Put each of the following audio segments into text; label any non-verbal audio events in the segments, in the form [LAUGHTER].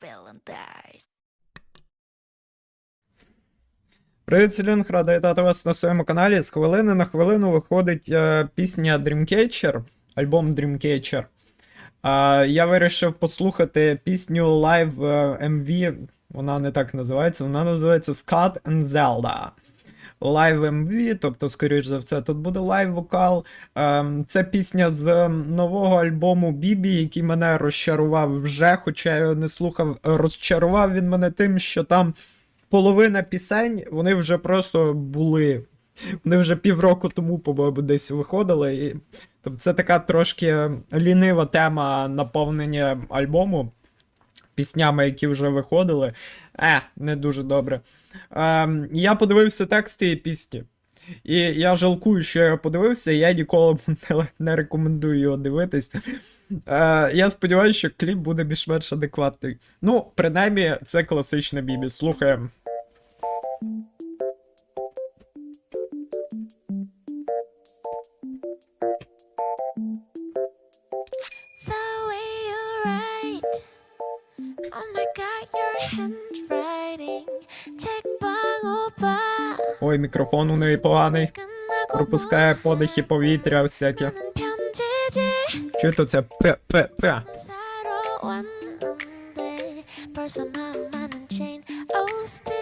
villain dies. Привіт, Селюнг, радий вітати вас на своєму каналі. З хвилини на хвилину виходить е, пісня Dreamcatcher, альбом Dreamcatcher. Е, я вирішив послухати пісню Live е, MV. Вона не так називається, вона називається Scott and Zelda. Live MV, тобто, скоріш за все, тут буде лайв вокал. Ем, це пісня з ем, нового альбому Бібі, який мене розчарував вже, хоча я не слухав. Розчарував він мене тим, що там половина пісень, вони вже просто були. Вони вже півроку тому, по-моєму, десь виходили. І, тобто це така трошки лінива тема наповнення альбому піснями, які вже виходили. Е, не дуже добре. Ем, я подивився текст цієї пісні. І я жалкую, що я подивився, я ніколи [LAUGHS] не, не рекомендую його дивитись. Е, я сподіваюся, що кліп буде більш-менш адекватний. Ну, принаймні, це класичне бібі. Слухаємо. The way you write. Ой, мікрофон у неї поганий. Пропускає подихи повітря всяке. Що то це п п п Person, my mind and chain. Oh, still.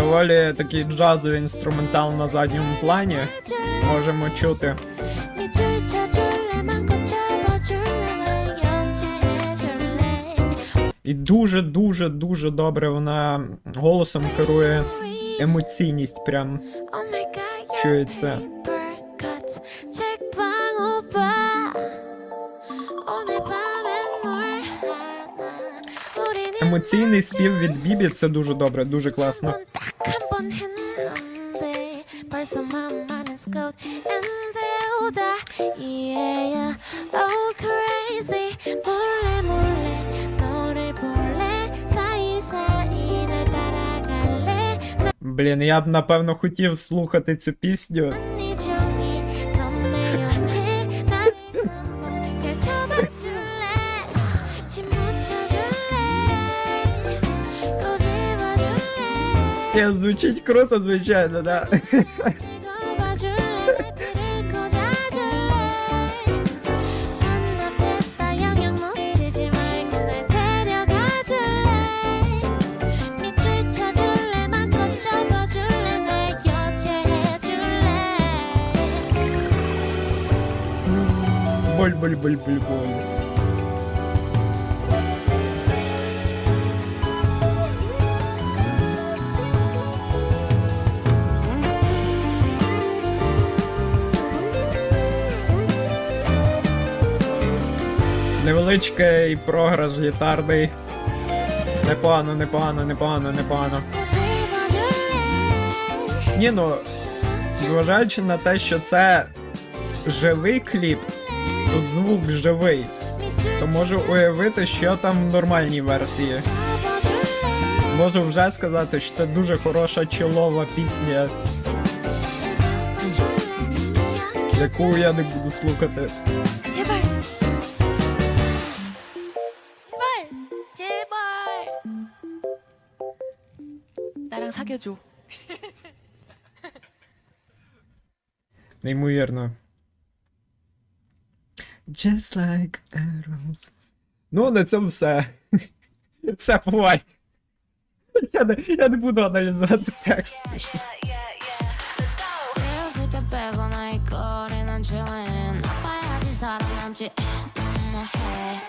доволі такий джазовий інструментал на задньому плані. Можемо чути. І дуже-дуже дуже добре вона голосом керує емоційність, прям чується. Емоційний спів від Бібі це дуже добре, дуже класно. 딱한번 했는데 벌써 만만한 Scott and Zelda yeah oh crazy 몰래 몰래 너를 볼래 사이사이 널 따라갈래 Блін, я б напевно хотів слухати цю пісню. Ні, звучить круто, звичайно, да. Боль, боль, боль, боль, боль. Невеличкий програш гітарний. Непогано, непогано, непогано, непогано. Ні, ну, зважаючи на те, що це живий кліп, тут звук живий, то можу уявити, що там в нормальній версії. Можу вже сказати, що це дуже хороша чолова пісня, яку я не буду слухати. 나랑 사귀어줘 Неймовірно. Just like arrows. Ну, на цьому все. Все буває. Я не, я не буду аналізувати текст. 헤어질 때 빼거나 이 거리는 chillin 아파야지 살아남지 뭐해 기억과 예쁘면 장땡